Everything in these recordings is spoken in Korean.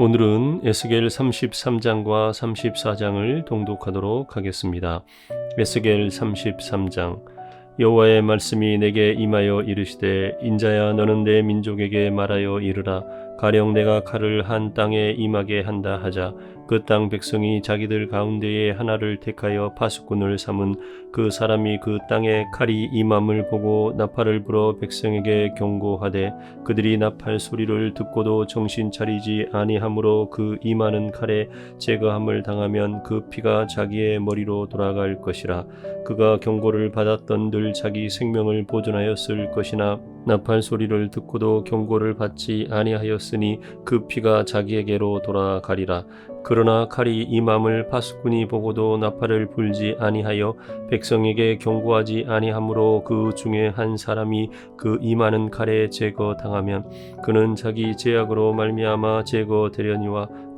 오늘은 에스겔 33장과 34장을 동독하도록 하겠습니다. 에스겔 33장 여호와의 말씀이 내게 임하여 이르시되 인자야 너는 내 민족에게 말하여 이르라 가령 내가 칼을 한 땅에 임하게 한다 하자 그 땅 백성이 자기들 가운데에 하나를 택하여 파수꾼을 삼은 그 사람이 그 땅에 칼이 임함을 보고 나팔을 불어 백성에게 경고하되 그들이 나팔 소리를 듣고도 정신 차리지 아니하므로 그 임하는 칼에 제거함을 당하면 그 피가 자기의 머리로 돌아갈 것이라. 그가 경고를 받았던 늘 자기 생명을 보존하였을 것이나 나팔 소리를 듣고도 경고를 받지 아니하였으니 그 피가 자기에게로 돌아가리라. 그러나 칼이 임함을 파수꾼이 보고도 나팔을 불지 아니하여 백성에게 경고하지 아니하므로 그 중에 한 사람이 그 임하는 칼에 제거당하면 그는 자기 제약으로 말미암아 제거되려니와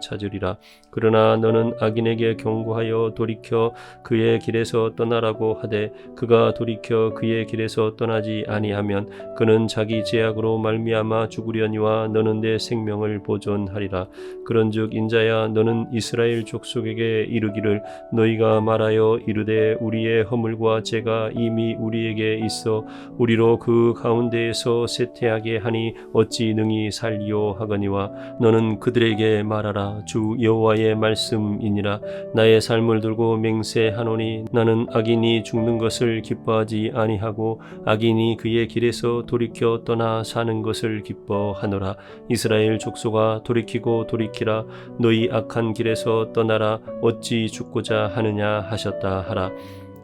찾으리라. 그러나 너는 악인에게 경고하여 돌이켜 그의 길에서 떠나라고 하되 그가 돌이켜 그의 길에서 떠나지 아니하면 그는 자기 죄악으로 말미암아 죽으려니와 너는 내 생명을 보존하리라. 그런즉 인자야 너는 이스라엘 족속에게 이르기를 너희가 말하여 이르되 우리의 허물과 죄가 이미 우리에게 있어 우리로 그 가운데에서 쇠퇴하게 하니 어찌 능히 살리오 하거니와 너는 그들에게 말하라 주 여호와의 말씀이니라. 나의 삶을 들고 맹세하노니 나는 악인이 죽는 것을 기뻐하지 아니하고 악인이 그의 길에서 돌이켜 떠나 사는 것을 기뻐하노라. 이스라엘 족속아 돌이키고 돌이키라. 너희 악한 길에서 떠나라. 어찌 죽고자 하느냐 하셨다 하라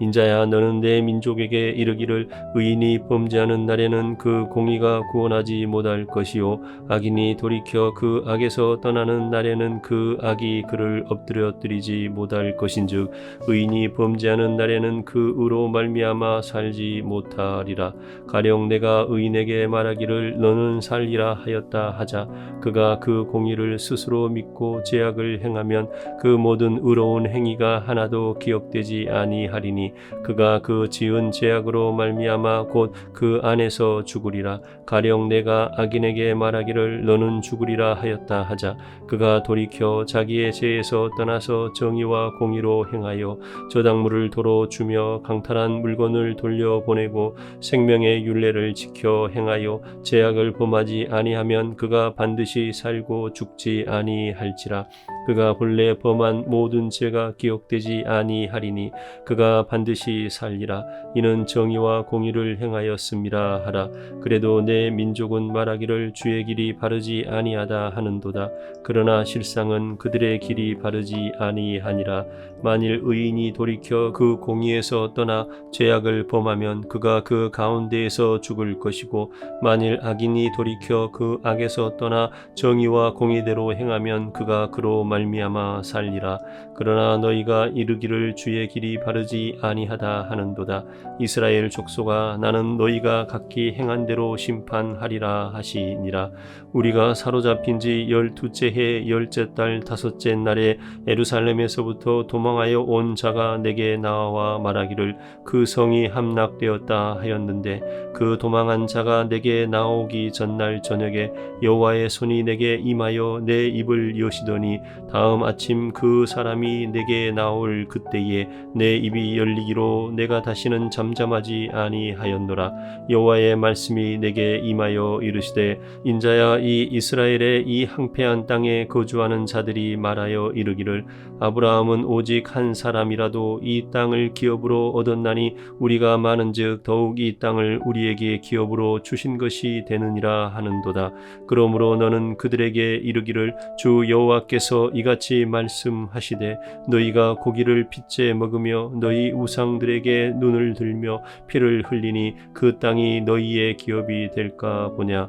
인자야 너는 내 민족에게 이르기를 의인이 범죄하는 날에는 그 공의가 구원하지 못할 것이요. 악인이 돌이켜 그 악에서 떠나는 날에는 그 악이 그를 엎드려뜨리지 못할 것인즉 의인이 범죄하는 날에는 그 의로 말미암아 살지 못하리라. 가령 내가 의인에게 말하기를 너는 살리라 하였다 하자 그가 그 공의를 스스로 믿고 죄악을 행하면 그 모든 의로운 행위가 하나도 기억되지 아니하리니 그가 그 지은 죄악으로 말미암아 곧 그 안에서 죽으리라. 가령 내가 악인에게 말하기를 너는 죽으리라 하였다 하자 그가 돌이켜 자기의 죄에서 떠나서 정의와 공의로 행하여 저당물을 도로 주며 강탈한 물건을 돌려보내고 생명의 윤례를 지켜 행하여 죄악을 범하지 아니하면 그가 반드시 살고 죽지 아니할지라. 그가 본래 범한 모든 죄가 기억되지 아니하리니 그가 반 드시 살리라. 이는 정의와 공의를 행하였음이라 하라. 그래도 내 민족은 말하기를 주의 길이 바르지 아니하다 하는도다. 그러나 실상은 그들의 길이 바르지 아니하니라. 만일 의인이 돌이켜 그 공의에서 떠나 죄악을 범하면 그가 그 가운데에서 죽을 것이고 만일 악인이 돌이켜 그 악에서 떠나 정의와 공의대로 행하면 그가 그로 말미암아 살리라. 그러나 너희가 이르기를 주의 길이 바르지 아니하다 하는도다. 이스라엘 족속아 나는 너희가 각기 행한 대로 심판하리라 하시니라. 우리가 사로잡힌 지 열두째 해 열째 달 다섯째 날에 에루살렘에서부터 도망하여 온 자가 내게 나와 말하기를 그 성이 함락되었다 하였는데 그 도망한 자가 내게 나오기 전날 저녁에 여호와의 손이 내게 임하여 내 입을 여시더니 다음 아침 그 사람이 내게 나올 그때에 내 입이 열리 기로 내가 다시는 잠잠하지 아니하였노라. 여호와의 말씀이 내게 임하여 이르시되 인자야 이 이스라엘의 이 항폐한 땅에 거주하는 자들이 말하여 이르기를 아브라함은 오직 한 사람이라도 이 땅을 기업으로 얻었나니 우리가 많은즉 더욱 이 땅을 우리에게 기업으로 주신 것이 되느니라 하는도다. 그러므로 너는 그들에게 이르기를 주 여호와께서 이같이 말씀하시되 너희가 고기를 빚제 먹으며 너희 우상들에게 눈을 들며 피를 흘리니 그 땅이 너희의 기업이 될까 보냐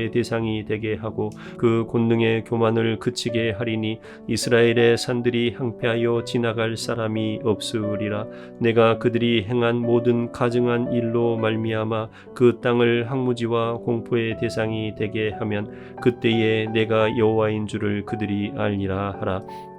의 대상이 되게 하고 그 권능의 교만을 그치게 하리니 이스라엘의 산들이 항폐하여 지나갈 사람이 없으리라. 내가 그들이 행한 모든 가증한 일로 말미암아 그 땅을 항무지와 공포의 대상이 되게 하면 그때에 내가 여호와인 줄을 그들이 알리라 하라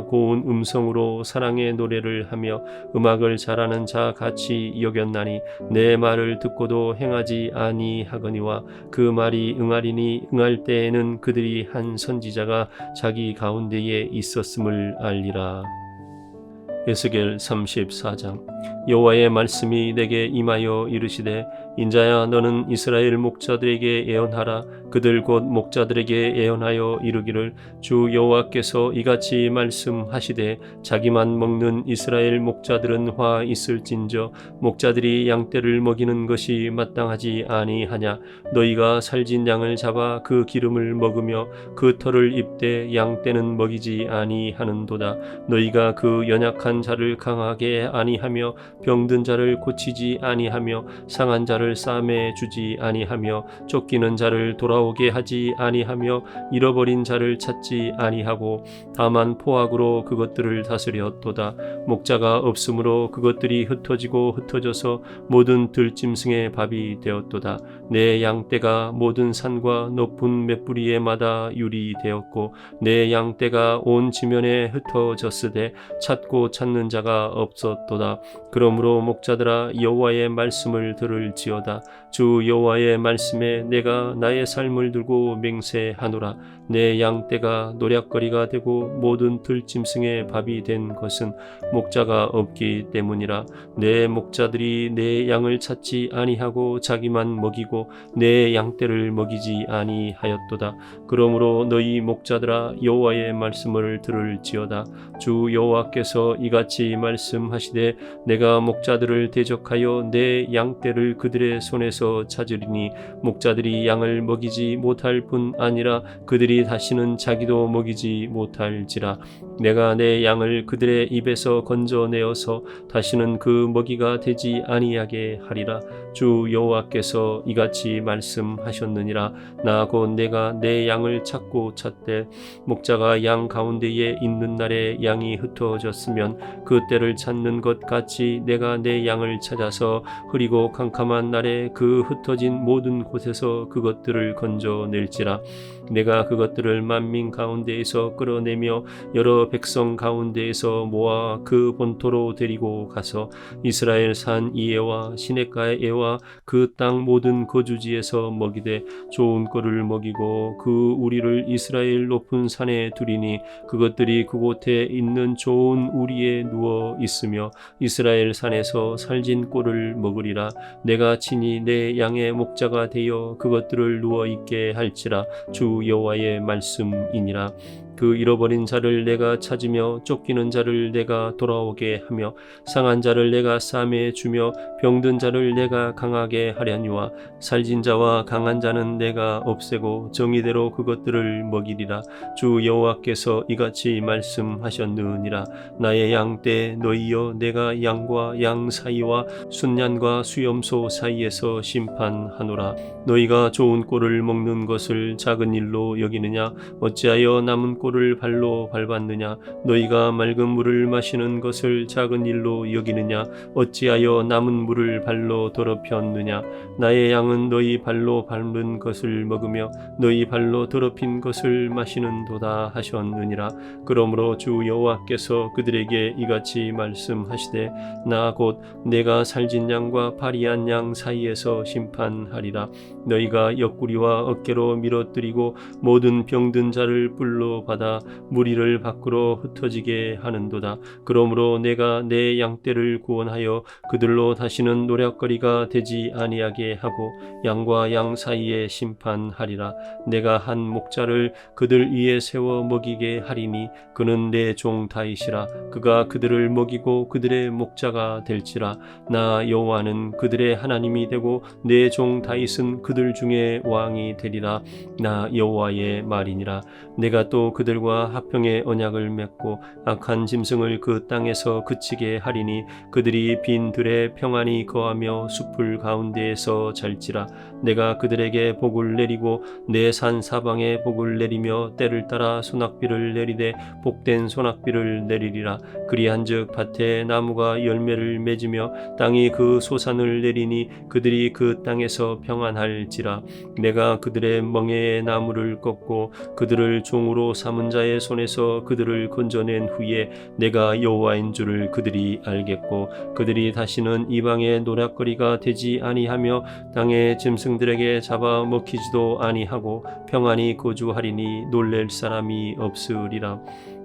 고운 음성으로 사랑의 노래를 하며 음악을 잘하는 자 같이 여겼나니 내 말을 듣고도 행하지 아니하거니와 그 말이 응하리니 응할 때에는 그들이 한 선지자가 자기 가운데에 있었음을 알리라. 에스겔 34장 여호와의 말씀이 내게 임하여 이르시되 인자야 너는 이스라엘 목자들에게 예언하라. 그들 곧 목자들에게 예언하여 이르기를 주 여호와께서 이같이 말씀하시되 자기만 먹는 이스라엘 목자들은 화 있을진저 목자들이 양떼를 먹이는 것이 마땅하지 아니하냐. 너희가 살진 양을 잡아 그 기름을 먹으며 그 털을 입되 양떼는 먹이지 아니하는도다. 너희가 그 연약한 자를 강하게 아니하며 병든 자를 고치지 아니하며 상한 자를 싸매 주지 아니하며 쫓기는 자를 돌아오게 하지 아니하며 잃어버린 자를 찾지 아니하고 다만 포악으로 그것들을 다스렸도다. 목자가 없으므로 그것들이 흩어지고 흩어져서 모든 들짐승의 밥이 되었도다. 내 양떼가 모든 산과 높은 맷뿌리에 마다 유리 되었고 내 양떼가 온 지면에 흩어졌으되 찾고 찾는 자가 없었도다. 그러므로 목자들아 여호와의 말씀을 들을지어 다 주 여호와의 말씀에 내가 나의 삶을 들고 맹세하노라 내 양떼가 노략거리가 되고 모든 들짐승의 밥이 된 것은 목자가 없기 때문이라. 내 목자들이 내 양을 찾지 아니하고 자기만 먹이고 내 양떼를 먹이지 아니하였도다. 그러므로 너희 목자들아 여호와의 말씀을 들을지어다. 주 여호와께서 이같이 말씀하시되 내가 목자들을 대적하여 내 양떼를 그들의 손에서 찾으리니 목자들이 양을 먹이지 못할 뿐 아니라 그들이 다시는 자기도 먹이지 못할지라. 내가 내 양을 그들의 입에서 건져내어서 다시는 그 먹이가 되지 아니하게 하리라. 주 여호와께서 이같이 말씀하셨느니라. 나 곧 내가 내 양을 찾고 찾되 목자가 양 가운데에 있는 날에 양이 흩어졌으면 그 때를 찾는 것 같이 내가 내 양을 찾아서 흐리고 캄캄한 날에 그 흩어진 모든 곳에서 그것들을 건져낼지라. 내가 그것 들을 만민 가운데에서 끌어내며 여러 백성 가운데에서 모아 그 본토로 데리고 가서 이스라엘 산 이에와 시냇가의 에와 그 땅 모든 거주지에서 먹이되 좋은 꼴을 먹이고 그 우리를 이스라엘 높은 산에 두리니 그것들이 그곳에 있는 좋은 우리에 누워 있으며 이스라엘 산에서 살진 꼴을 먹으리라. 내가 친히 내 양의 목자가 되어 그것들을 누워 있게 할지라. 주 여호와의 말씀이니라 그 잃어버린 자를 내가 찾으며 쫓기는 자를 내가 돌아오게 하며 상한 자를 내가 싸매 주며 병든 자를 내가 강하게 하려니와 살진 자와 강한 자는 내가 없애고 정의대로 그것들을 먹이리라. 주 여호와께서 이같이 말씀하셨느니라. 나의 양떼 너희여 내가 양과 양 사이와 순양과 수염소 사이에서 심판하노라. 너희가 좋은 꼴을 먹는 것을 작은 일로 여기느냐? 어찌하여 남은 꼴을 발로 밟았느냐? 너희가 맑은 물을 마시는 것을 작은 일로 여기느냐? 어찌하여 남은 물을 발로 더럽혔느냐? 나의 양은 너희 발로 밟은 것을 먹으며 너희 발로 더럽힌 것을 마시는도다 하셨느니라. 그러므로 주 여호와께서 그들에게 이같이 말씀하시되 나 곧 내가 살진 양과 파리한 양 사이에서 심판하리라. 너희가 옆구리와 어깨로 밀어뜨리고 모든 병든 자를 뿔로 받아 무리를 밖으로 흩어지게 하는도다. 그러므로 내가 내 양떼를 구원하여 그들로 다시는 노략거리가 되지 아니하게 하고 양과 양 사이에 심판하리라. 내가 한 목자를 그들 위에 세워 먹이게 하리니 그는 내 종 다이시라. 그가 그들을 먹이고 그들의 목자가 될지라. 나 여호와는 그들의 하나님이 되고 내 종 다윗은 그들 중에 왕이 되리라. 나 여호와의 말이니라. 내가 또 그들 과 합평의 언약을 맺고 악한 짐승을 그 땅에서 그치게 하리니 그들이 빈 들에 평안히 거하며 숲을 가운데에서 잘지라. 내가 그들에게 복을 내리고 내 산 사방에 복을 내리며 때를 따라 소낙비를 내리되 복된 소낙비를 내리리라. 그리한즉 밭에 나무가 열매를 맺으며 땅이 그 소산을 내리니 그들이 그 땅에서 평안할지라. 내가 그들의 멍에의 나무를 꺾고 그들을 종으로 삼은 자의 손에서 그들을 건져낸 후에 내가 여호와인 줄을 그들이 알겠고 그들이 다시는 이방의 노략거리가 되지 아니하며 땅의 짐승들에게 잡아 먹히지도 아니하고 평안히 거주하리니 놀랄 사람이 없으리라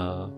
呃